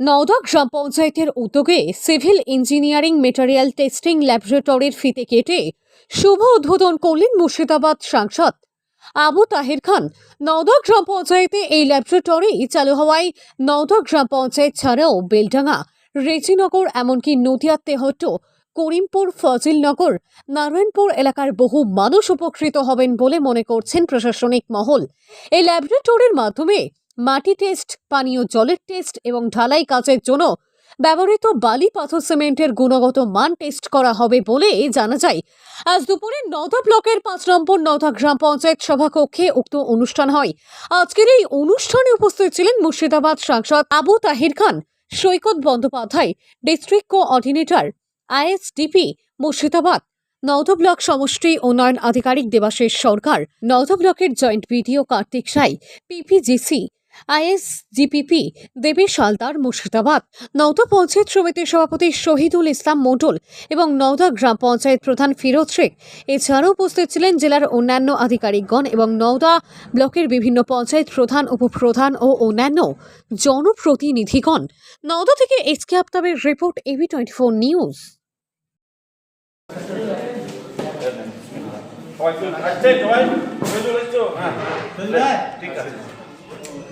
নওদা গ্রাম পঞ্চায়েতের উদ্যোগে সিভিল ইঞ্জিনিয়ারিং মেটেরিয়াল টেস্টিং ল্যাবরেটরির ফিতে কেটে শুভ উদ্বোধন করলেন মুর্শিদাবাদ সাংসদ আবু তাহের খান। নওদা গ্রাম পঞ্চায়েতে এই ল্যাবরেটরি চালু হওয়ায় নওদা গ্রাম পঞ্চায়েত ছাড়াও বেলডাঙ্গা, রেজিনগর, এমনকি নদিয়া, তেহট্ট, করিমপুর, ফজিলনগর, নারায়ণপুর এলাকার বহু মানুষ উপকৃত হবেন বলে মনে করছেন প্রশাসনিক মহল। এই ল্যাবরেটরির মাধ্যমে মাটি টেস্ট, পানীয় জলের টেস্ট এবং ঢালাই কাজের জন্য ব্যবহৃত বালি পাথর সিমেন্টের গুণগত মান টেস্ট করা হবে বলে জানা যায়। আজ দুপুরে নওদা ব্লকের পাঁচ নম্বর নওদা গ্রাম পঞ্চায়েত সভাকক্ষে উক্ত অনুষ্ঠান হয়। আজকের এই অনুষ্ঠানে উপস্থিত ছিলেন মুর্শিদাবাদ সাংসদ Abu Tahir Khan, Saikat Bandyopadhyay, district coordinator, ISDP, Murshidabad Nawda block সমষ্টি উন্নয়ন আধিকারিক দেবাশিস সরকার নওদা ব্লকের জয়েন্ট বিডিও কার্তিক সাই, পিপিজিসি আইএসজিপিপি দেবী সালদার মুর্শিদাবাদ। নওদা পঞ্চায়েত সমিতির সভাপতি শহীদুল ইসলাম মণ্ডল এবং নওদা গ্রাম পঞ্চায়েত প্রধান ফিরোজ শেখ। এছাড়াও উপস্থিত ছিলেন জেলার অন্যান্য আধিকারিকগণ এবং নওদা ব্লকের বিভিন্ন পঞ্চায়েত প্রধান উপপ্রধান ও অন্যান্য জনপ্রতিনিধিগণ। নওদা থেকে SK আফতাবের report AB twenty four news সবাই চলে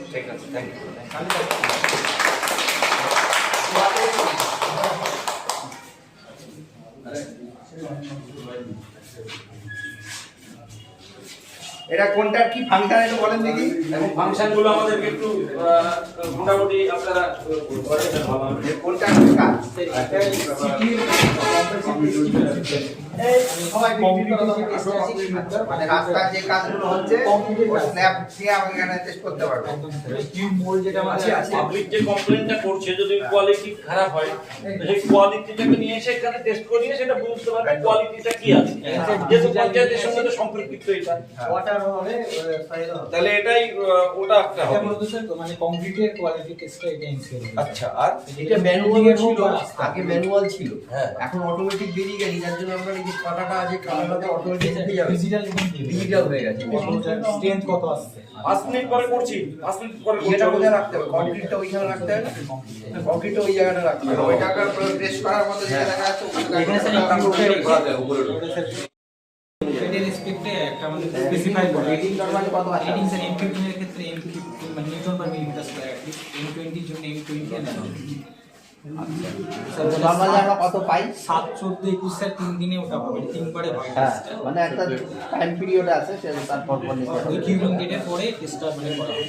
আসছে সবাই চলে চলে এসছো হ্যাঁ ঠিক আছে এটা কোনটার কি ফাংশন একটু বলেন দেখি। এবং ফাংশনগুলো আমাদেরকে একটু মোটামুটি আপনারা করে দেন ভালো হবে। যে কোনটার কি কাজ? মানে রাস্তার যে কাজগুলো হচ্ছে স্ন্যাপ দিয়ে আমি এখানে টেস্ট করতে পারব পাবলিক যে কমপ্লেনটা করছে যদি কোয়ালিটি খারাপ হয় সেই কোয়ালিটিটাকে নিয়ে এসে এখানে টেস্ট করিয়ে সেটা বুঝতে পারবে কোয়ালিটিটা কি আছে। যেহেতু পঞ্চায়েতের সঙ্গে তো সম্পর্কিত এটা। তাহলে এটাই ওটা একটা হবে। মানে কংক্রিটের কোয়ালিটি টেস্টটা এটা ইনসিওর আচ্ছা আর? এটা ম্যানুয়াল ছিল আগে ম্যানুয়াল ছিল। হ্যাঁ। এখন অটোমেটিক বেরিয়ে গেছে যার জন্য আমরা এই যে কাটাটা আছে কাটাটাতে অটোমেটিক উঠে যাবে। ডিজিটাল ডিজিটাল হয়ে গেছে। স্ট্রেংথ কত আসছে? পাঁচ মিনিট পরে করছি পাঁচ মিনিট পরে এটা কোথায় রাখতে হবে? কংক্রিটটা ওইখানে রাখতে হবে কংক্রিটটা ওই জায়গাটা রাখতে হবে। ওই টাকার টেস্ট করার মধ্যে যেটা দেখা যাচ্ছে এখানে স্যার ওখানে এটার রেসপেক্টে একটা আমাদের স্পেসিফাই করা রেটিং নরমালি কত আছে? রেটিং স্যার M15 এর ক্ষেত্রে M15 মানে newton per millimetre square M20 এর জন্য M20 এর আমরা কত পাই? সাত চোদ্দ একুশ স্যার তিন দিনে ওটা হবে তিনবারে হয়। মানে একটা টাইম পিরিয়ড আছে তারপর হবে। ওই কিউবিং ডেটের পরে টেস্টটা মানে করা হয়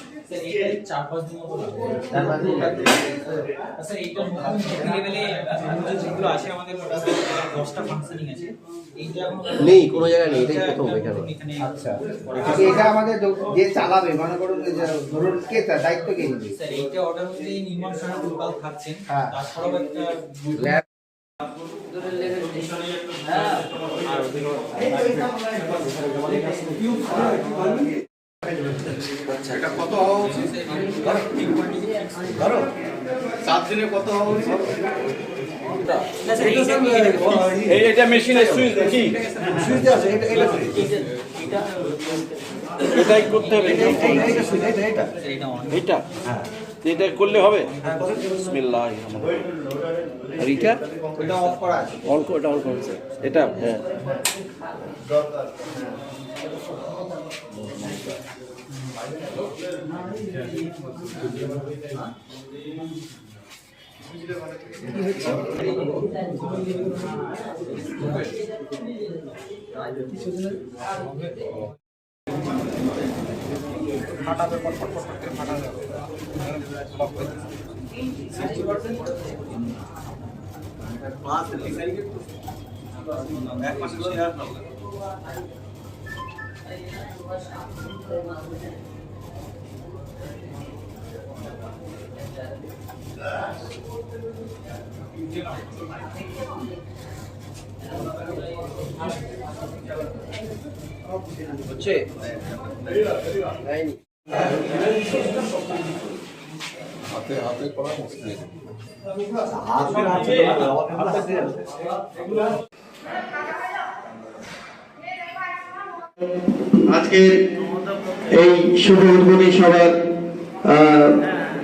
চার পাঁচ দিন মতো লাগবে। চার পাঁচ দিন লাগবে। স্যার এইটা নতুন যেগুলো আছে আমাদের দশটা ফাংশনিং আছে। নেই, কোনো জায়গায় নেই, এটাই প্রথম এখানে। এখানে আচ্ছা। এটা আমাদের যে চালাবে মনে করুন যে ধরুন কে তার দায়িত্ব কে নেবে? স্যার এইটা অর্ডার অনুযায়ী নির্মাণ সহায়ক লোকাল থাকছেন। হ্যাঁ। তাছাড়াও একটা ল্যাব এটা কত হওয়া উচিত? ধরো। সাত দিনে কত হওয়া উচিত? না, স্যার, এইটা কি এই এটা মেশিনের সুইচ দেখি সুইচ আছে এটা এটা এটাই করতে হবে। এটা এটা এইটা এটা করলে হবে? বিসমিল্লাহ আর এটা? ওটা অফ করা আছে। অন করে ডাউন করেছে এটা হ্যাঁ। ফাটাবে পট পট পট করে ফাটাবে লক করে এক মাসের শেয়ার হচ্ছে হয়নি হাতে হাতে করা মুশকিল আজকের এই শুভ উদ্বোধনী সভার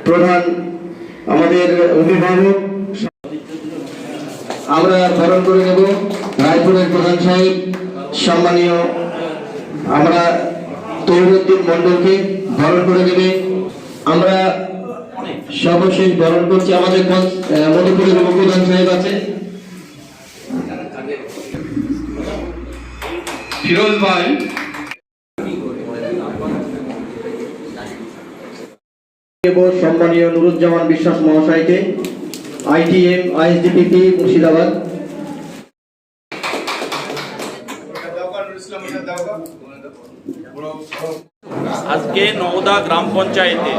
প্রধান আমাদের অভিভাবক। আমরা বরণ করে নেব রায়পুরের প্রধান সাহেব, সম্মানীয় আমরা তৈরুদ্দিন মন্ডলকে বরণ করে নেবে। আমরা সর্বশেষ বরণ করছি, আমাদের মধুপুরের উপপ্রধান সাহেব আছে। ফিরোজ ভাই। সম্মানীয় নুরুজ্জামান বিশ্বাস মহাশয়কে আইটিএম আইএসডিপিপি মুর্শিদাবাদ। আজকে নওদা গ্রাম পঞ্চায়েতে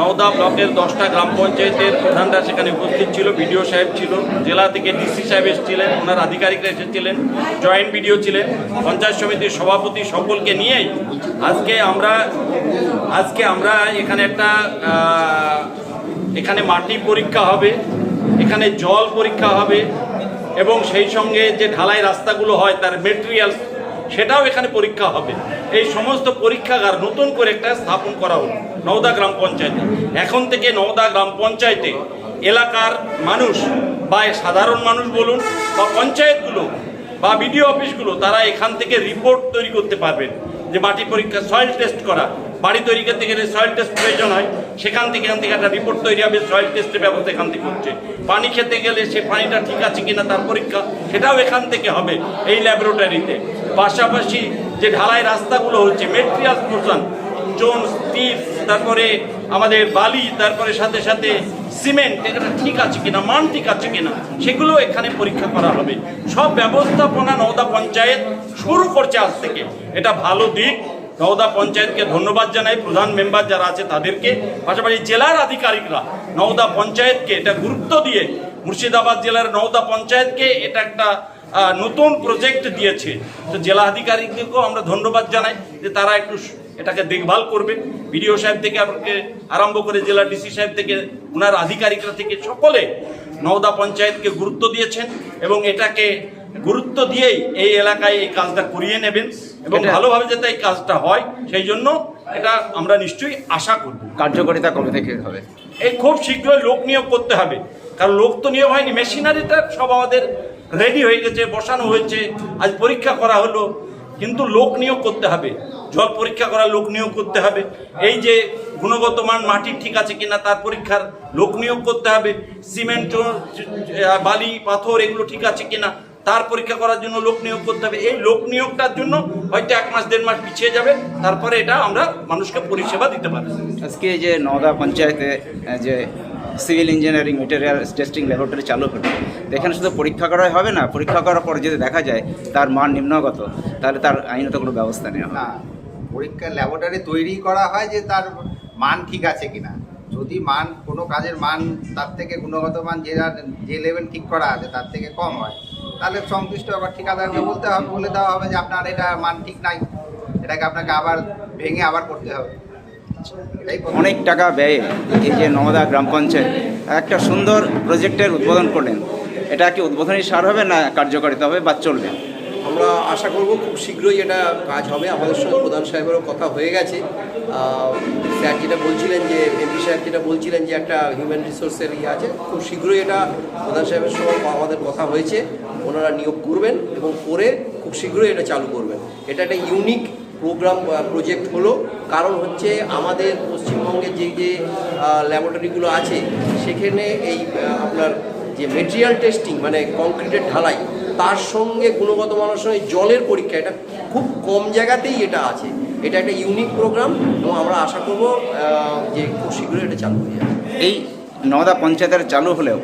নওদা ব্লকের দশটা গ্রাম পঞ্চায়েতের প্রধানরা সেখানে উপস্থিত ছিল। বিডিও সাহেব ছিল জেলা থেকে ডিসি সাহেব এসেছিলেন, ওনার আধিকারিকরা এসেছিলেন, জয়েন্ট বিডিও ছিলেন, পঞ্চায়েত সমিতির সভাপতি সকলকে নিয়েই আজকে আমরা আজকে আমরা এখানে একটা এখানে মাটি পরীক্ষা হবে, এখানে জল পরীক্ষা হবে এবং সেই সঙ্গে যে ঢালাই রাস্তাগুলো হয় তার মেটেরিয়াল সেটাও এখানে পরীক্ষা হবে। এই সমস্ত পরীক্ষাগার নতুন করে একটা স্থাপন করা হোক নওদা গ্রাম পঞ্চায়েতে। এখন থেকে নওদা গ্রাম পঞ্চায়েতে এলাকার মানুষ বা সাধারণ মানুষ বলুন বা পঞ্চায়েতগুলো বা বিডিও অফিসগুলো, তারা এখান থেকে রিপোর্ট তৈরি করতে পারবেন যে মাটি পরীক্ষা সয়েল টেস্ট করা বাড়ি তৈরি করতে গেলে সয়েল টেস্ট প্রয়োজন হয়। সেখান থেকে এখান থেকে একটা রিপোর্ট তৈরি হবে সয়েল টেস্টের ব্যবস্থা এখান থেকে হচ্ছে। পানি খেতে গেলে সে পানিটা ঠিক আছে কিনা তার পরীক্ষা, সেটাও এখান থেকে হবে এই ল্যাবরেটরিতে পাশাপাশি যে ঢালাই রাস্তাগুলো হচ্ছে মেটেরিয়াল পোর্শন চোন স্টিল তারপরে আমাদের বালি, তারপরে সাথে সাথে সিমেন্ট এটা ঠিক আছে কিনা, মান ঠিক আছে কিনা, সেগুলো এখানে পরীক্ষা করা হবে। সব ব্যবস্থাপনা নওদা পঞ্চায়েত শুরু করছে আজ থেকে। এটা ভালো দিক। নওদা পঞ্চায়েতকে ধন্যবাদ জানাই, প্রধান মেম্বার যারা আছে তাদেরকে। পাশাপাশি জেলার আধিকারিকরা নওদা পঞ্চায়েতকে এটা গুরুত্ব দিয়ে, মুর্শিদাবাদ জেলার নওদা পঞ্চায়েতকে এটা একটা নতুন প্রজেক্ট দিয়েছে। তো জেলা আধিকারিকদেরকেও আমরা ধন্যবাদ জানাই যে তারা একটু এটাকে দেখভাল করবে। বিডিও সাহেব থেকে আপনাকে আরম্ভ করে জেলা ডিসি সাহেব থেকে ওনার আধিকারিকরা থেকে সকলে নওদা পঞ্চায়েতকে গুরুত্ব দিয়েছেন এবং এটাকে গুরুত্ব দিয়েই এই এলাকায় এই কাজটা করিয়ে নেবেন। এবং ভালোভাবে যাতে এই কাজটা হয় সেই জন্য এটা আমরা নিশ্চয়ই আশা করব। কার্যকারিতা কবে থেকে হবে? এই খুব শীঘ্রই লোক নিয়োগ করতে হবে। কারণ লোক তো নিয়োগ হয়নি মেশিনারিটা সব আমাদের রেডি হয়ে গেছে বসানো হয়েছে আজ পরীক্ষা করা হলো। কিন্তু লোক নিয়োগ করতে হবে জল পরীক্ষা করা লোক নিয়োগ করতে হবে। এই যে গুণগত মান মাটি ঠিক আছে কিনা তার পরীক্ষার লোক নিয়োগ করতে হবে। সিমেন্ট বালি পাথর এগুলো ঠিক আছে কিনা তার পরীক্ষা করার জন্য লোক নিয়োগ করতে হবে। এই লোক নিয়োগটার জন্য হয়তো এক মাস দেড় মাস পিছিয়ে যাবে। তারপরে এটা আমরা মানুষকে পরিষেবা দিতে পারি আজকে যে নওদা পঞ্চায়েতে যে civil engineering material testing laboratory চালু হলো এখানে শুধু পরীক্ষা করাই হবে না? পরীক্ষা করার পর যদি দেখা যায় তার মান নিম্নগত তাহলে তার আইনত কোনো ব্যবস্থা নেওয়া না। পরীক্ষা ল্যাবরেটরি তৈরি করা হয় যে তার মান ঠিক আছে কিনা। যদি মান কোনো কাজের মান তার থেকে গুণগত মান যে যে লেভেল ঠিক করা আছে তার থেকে কম হয় তাহলে সংশ্লিষ্ট আবার ঠিকাদারকে বলতে হবে, বলে দেওয়া হবে যে আপনার এটা মান ঠিক নাই, এটাকে আপনাকে আবার ভেঙে আবার করতে হবে। অনেক টাকা ব্যয়ে এই যে নমদা গ্রাম পঞ্চায়েত, একটা সুন্দর প্রজেক্টের উদ্বোধন করলেন। এটা কি উদ্বোধনী সার হবে না কার্যকারিতা হবে বা চলবে? আমরা আশা করব খুব শীঘ্রই এটা কাজ হবে। আমাদের সঙ্গে প্রধান সাহেবেরও কথা হয়ে গেছে। স্যার যেটা বলছিলেন যে, এমপি সাহেব যেটা বলছিলেন যে, একটা হিউম্যান রিসোর্সের ইয়ে আছে, খুব শীঘ্রই এটা প্রধান সাহেবের সঙ্গে আমাদের কথা হয়েছে। ওনারা নিয়োগ করবেন এবং করে খুব শীঘ্রই এটা চালু করবেন। এটা একটা ইউনিক প্রোগ্রাম প্রজেক্ট হলো। কারণ হচ্ছে আমাদের পশ্চিমবঙ্গে যে যে ল্যাবরেটরিগুলো আছে, সেখানে এই আপনার যে মেটেরিয়াল টেস্টিং মানে কংক্রিটের ঢালাই তার সঙ্গে গুণগত মানের সঙ্গে জলের পরীক্ষা এটা খুব কম জায়গাতেই এটা আছে। এটা একটা ইউনিক প্রোগ্রাম এবং আমরা আশা করব যে খুব শীঘ্রই এটা চালু হয়ে যাবে। এই নওদা পঞ্চায়েতের চালু হলেও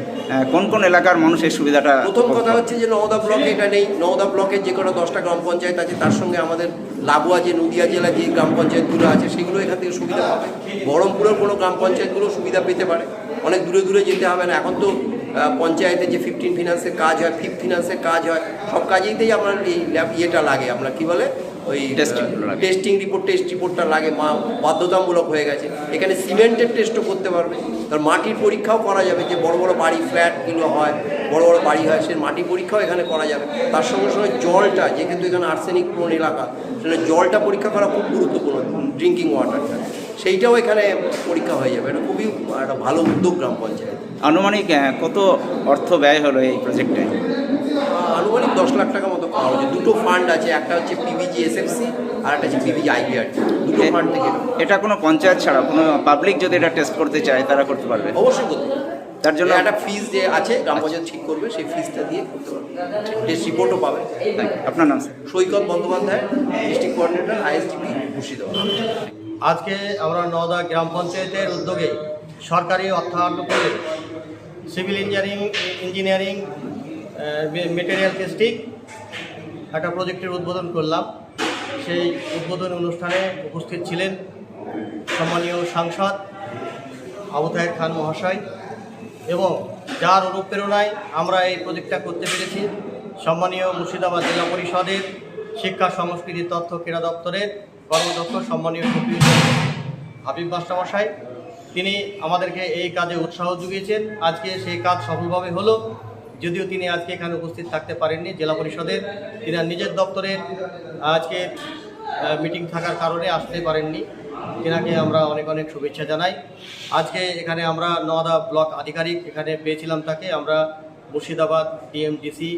কোন কোন এলাকার মানুষ এই সুবিধাটা প্রথম কথা হচ্ছে যে নওদা ব্লকে এটা নেই। নওদা ব্লকে যে কোনো দশটা গ্রাম পঞ্চায়েত আছে তার সঙ্গে আমাদের লাগোয়া যে নদিয়া জেলা যে গ্রাম পঞ্চায়েতগুলো আছে সেগুলো এখান থেকে সুবিধা পাবে। বহরমপুরের কোনো গ্রাম পঞ্চায়েতগুলো সুবিধা পেতে পারে। অনেক দূরে দূরে যেতে হবে না। এখন তো পঞ্চায়েতে যে ফিফটিন ফিনান্সের কাজ হয় ফিফ ফিনান্সের কাজ হয় সব কাজেইতেই আপনার এই ল্যাব ইয়েটা লাগে আমরা কি বলে? ওই। টেস্টিং রিপোর্ট টেস্ট রিপোর্টটা লাগে মা বাধ্যতামূলক হয়ে গেছে। এখানে সিমেন্টের টেস্টও করতে পারবে। তার মাটির পরীক্ষাও করা যাবে যে বড় বড় বাড়ি ফ্ল্যাটগুলো হয় বড় বড় বাড়ি হয় সে মাটির পরীক্ষাও এখানে করা যাবে। তার সঙ্গে সঙ্গে জলটা যেহেতু এখানে আর্সেনিক প্রবণ এলাকা সেখানে জলটা পরীক্ষা করা খুব গুরুত্বপূর্ণ ড্রিঙ্কিং ওয়াটারটা সেইটাও এখানে পরীক্ষা হয়ে যাবে। এটা খুবই একটা ভালো উদ্যোগ গ্রাম পঞ্চায়েত। আনুমানিক কত অর্থ ব্যয় হলো এই প্রজেক্টে আনুমানিক দশ লাখ টাকা মতো পাওয়া হচ্ছে। দুটো ফান্ড আছে একটা হচ্ছে পিবিজি এসএফসি আর একটা হচ্ছে পিবিজি আইবিআর দুটো ফান্ড থেকে। এটা কোনো পঞ্চায়েত ছাড়া কোনো পাবলিক যদি এটা টেস্ট করতে চায় তারা করতে পারবে? অবশ্যই করতে তার জন্য একটা ফিজ যে আছে গ্রাম পঞ্চায়েত ঠিক করবে সেই ফিজটা দিয়ে করতে পারবে। টেস্ট রিপোর্টও পাবে। আপনার নাম sir? Saikat Bandyopadhyay district coordinator ISDP Murshidabad. আজকে আমরা নওদা গ্রাম পঞ্চায়েতের উদ্যোগে সরকারি অর্থায়ন করে civil engineering engineering material testing একটা প্রজেক্টের উদ্বোধন করলাম। সেই উদ্বোধন অনুষ্ঠানে উপস্থিত ছিলেন সম্মানীয় সাংসদ আবু তাহের খান মহাশয় এবং যার অনুপ্রেরণায় আমরা এই প্রজেক্টটা করতে পেরেছি। সম্মানীয় মুর্শিদাবাদ জেলা পরিষদের শিক্ষা সংস্কৃতি তথ্য ক্রীড়া দপ্তরের কর্মদক্ষ সম্মানীয় সচিব হাবিব মাস্টারমশাই, তিনি আমাদেরকে এই কাজে উৎসাহ জুগিয়েছেন আজকে সেই কাজ সফলভাবে হলো, যদিও তিনি আজকে এখানে উপস্থিত থাকতে পারেননি, জেলা পরিষদের। তিনি নিজের দপ্তরের আজকে মিটিং থাকার কারণে আসতে পারেননি। তিনাকে আমরা অনেক অনেক শুভেচ্ছা জানাই। আজকে এখানে আমরা নওদা ব্লক আধিকারিক এখানে পেয়েছিলাম তাকে, আমরা মুর্শিদাবাদ ডিএমডিসি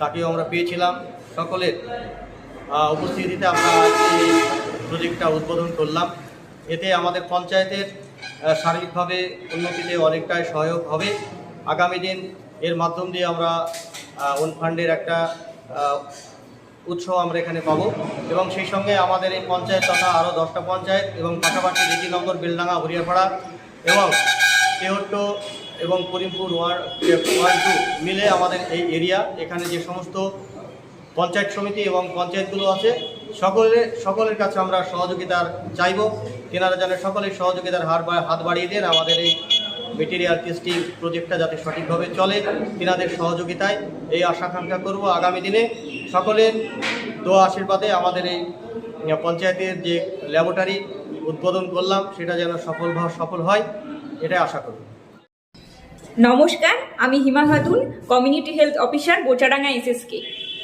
তাকেও আমরা পেয়েছিলাম। সকলের উপস্থিতিতে আমরা আজকে প্রজেক্টটা উদ্বোধন করলাম। এতে আমাদের পঞ্চায়েতের শারীরিকভাবে উন্নতিতে অনেকটাই সহায়ক হবে। আগামী দিন এর মাধ্যম দিয়ে আমরা ওন ফান্ডের একটা উৎস আমরা এখানে পাবো। এবং সেই সঙ্গে আমাদের এই পঞ্চায়েত তথা আরও দশটা পঞ্চায়েত এবং পাশাপাশি রেজিনগর বেলডাঙ্গা হরিয়াপাড়া এবং তেহট্ট এবং করিমপুর ওয়ার্ড মিলে আমাদের এই এরিয়া, এখানে যে সমস্ত পঞ্চায়েত সমিতি এবং পঞ্চায়েতগুলো আছে সকলে সকলের কাছে আমরা সহযোগিতার চাইব। তেনারা যেন সকলের সহযোগিতার হার হাত বাড়িয়ে দেন। আমাদের এই মেটেরিয়াল টেস্টিং প্রজেক্টটা যাতে সঠিকভাবে চলে তেনাদের সহযোগিতায়। এই আশাকাঙ্ক্ষা করব আগামী দিনে। সকলের দোয়া আশীর্বাদে আমাদের এই পঞ্চায়েতের যে ল্যাবরেটরি উদ্বোধন করলাম, সেটা যেন সফল সফল হয়, এটাই আশা করব। নমস্কার, আমি Hima Khatun community health officer Bochadanga SSK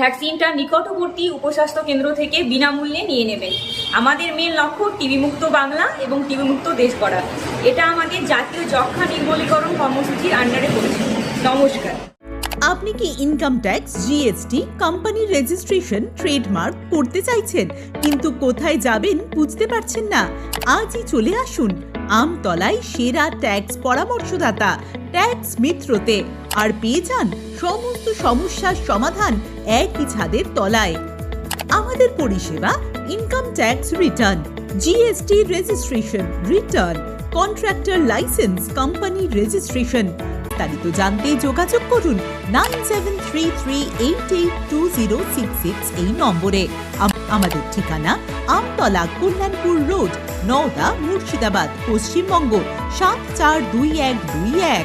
ভ্যাকসিনটা নিকটবর্তী উপস্বাস্থ্য কেন্দ্র থেকে বিনামূল্যে নিয়ে নেবেন। আমাদের মেন লক্ষ্য টিবি মুক্ত বাংলা এবং টিবি মুক্ত দেশ করা এটা আমাদের জাতীয় যক্ষা নির্মলীকরণ কর্মসূচির আন্ডারে পড়েছে নমস্কার। আপনি কি ইনকাম ট্যাক্স জিএসটি কোম্পানির রেজিস্ট্রেশন ট্রেডমার্ক করতে চাইছেন, কিন্তু কোথায় যাবেন বুঝতে পারছেন না? আজই চলে আসুন আমতলায় সেরা ট্যাক্স পরামর্শদাতা ট্যাক্স মিত্রতে। আর পেয়ে যান সমস্ত সমস্যার সমাধান একই ছাদের তলায়। আমাদের পরিষেবা income tax return GST registration return contractor licence company registration বিস্তারিত জানতে যোগাযোগ করুন nine seven three three eight eight two zero six six এই নম্বরে। আম- আমাদের ঠিকানা আমতলা কল্যাণপুর রোড, নওদা মুর্শিদাবাদ, পশ্চিমবঙ্গ, সাত চার দুই এক দুই এক।